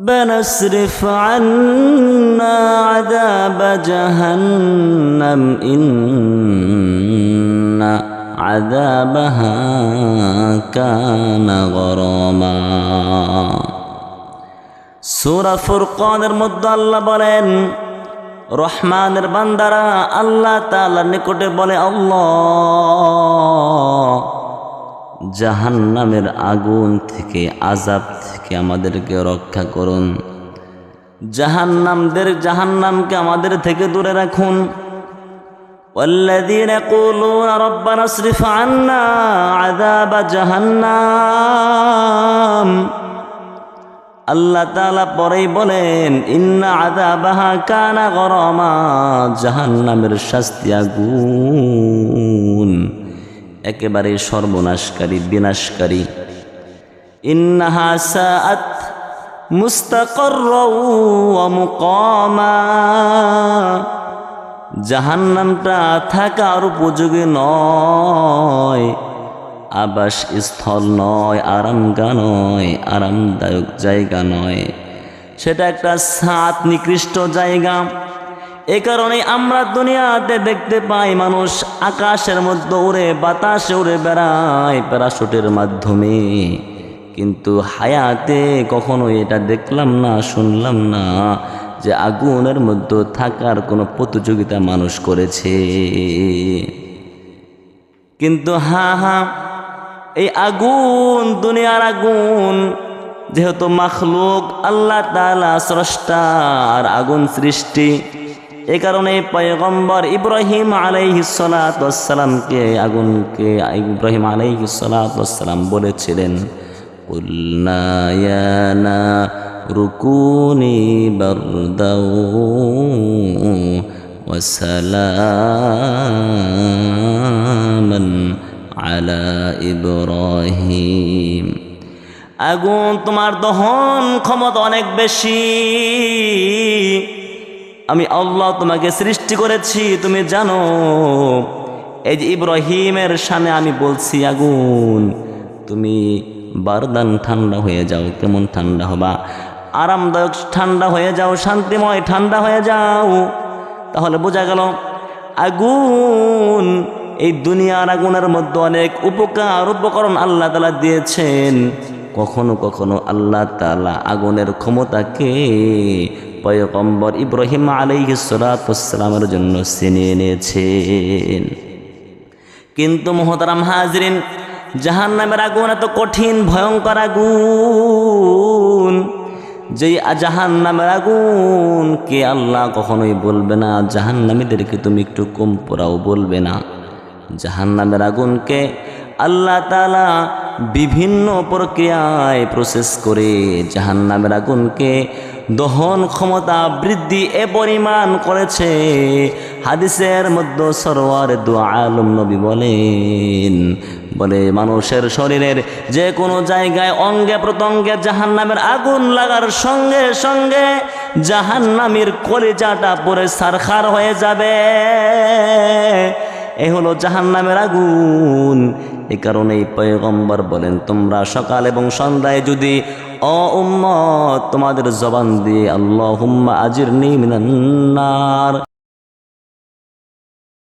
ربنا اصرف عنا عذاب جهنم إن عذابها كان غراما সুরা ফুরকানের মধ্যে আল্লাহ বলেন রহমানের বান্দারা আল্লাহ তাআলার নিকটে বলে আল্লাহ জাহান্নামের আগুন থেকে আজাব থেকে আমাদেরকে রক্ষা করুন জাহান্নামদের জাহান্নামকে আমাদের থেকে দূরে রাখুন والذين يقولون ربنا اصرف عنا عذاب جهنم আল্লাহ তাআলা পরেই বলেন ইন্না আযাবাহা কানা গরামা জাহান্নামের শাস্তি আগুন একেবারে সর্বনাশকারী, বিনাশকারী। ইন্নাহা সাআত মুস্তাকাররা ওয়া জাহান্নামটা থাকার উপযোগী নয়, আবাস স্থল নয়, আরামগা নয়, আরামদায়ক জায়গা নয়। সেটা একটা সাত নিকৃষ্ট জায়গা। এ কারণে আমরা দুনিয়াতে দেখতে পাই মানুষ আকাশের মধ্যে উড়ে, বাতাসে উড়ে বেড়ায় প্যারাশুটের মাধ্যমে। কিন্তু হায়াতে কখনো এটা দেখলাম না, শুনলাম না যে আগুনের মধ্যে থাকার কোনো প্রতিযোগিতা মানুষ করেছে। কিন্তু হা হা, এই আগুন, দুনিয়ার আগুন, যেহেতু মাখলুক, আল্লাহ তালা স্রষ্টার আগুন সৃষ্টি এ কারণে পয়গম্বর ইব্রাহিম আলাইহিসালাতামকে আগুনকে ইব্রাহিম আলাইহিসালাতাম বলেছিলেন রুকুনি বারদাউ আলা ইব্রাহিম। আগুন তোমার দহন ক্ষমতা অনেক বেশি। আমি আল্লাহ তোমাকে সৃষ্টি করেছি, তুমি জানো। এই যে ইব্রাহিমের সামনে আমি বলছি, আগুন, তুমি বারদান ঠান্ডা হয়ে যাও, কেমন ঠান্ডা হবা? আরামদায়ক ঠান্ডা হয়ে যাও, শান্তিময় ঠান্ডা হয়ে যাও। তাহলে বোঝা গেল, আগুন, এই দুনিয়ার আগুনের মধ্যে অনেক উপকার, উপকরণ আল্লাহ তালা দিয়েছেন। কখনো কখনো আল্লাহ তালা আগুনের ক্ষমতাকে পয়কম্বর ইব্রাহিম আলাইহিসালামের জন্য চিনিয়ে নিয়েছেন কিন্তু মোহতারাম হাজরিন জাহান নামের আগুন এত কঠিন, ভয়ঙ্কর আগুন, যেই জাহান নামের আগুন, কে আল্লাহ কখনোই বলবে না জাহান নামীদেরকে তুমি একটু কম পোড়াও বলবে না। জাহান নামের আগুনকে আল্লাহ তালা বিভিন্ন প্রক্রিয়ায় প্রসেস করে জাহান নামের আগুনকে দহন ক্ষমতা বৃদ্ধি এ পরিমাণ করেছে। হাদিসের মধ্যে সরোয়ার দু আলম নবী বলেন, বলে মানুষের শরীরের যে কোনো জায়গায় অঙ্গে প্রত্যঙ্গে জাহান নামের আগুন লাগার সঙ্গে সঙ্গে জাহান নামের কলিজাটা পরে সারখার হয়ে যাবে। এ হলো জাহান নামের আগুন। এ কারণেই পয়গম্বর বলেন, তোমরা সকাল এবং সন্ধ্যায় যদি অ উম্মত তোমাদের জবান দিয়ে আল্লাহ হুম্মা আজির মিনান্নার।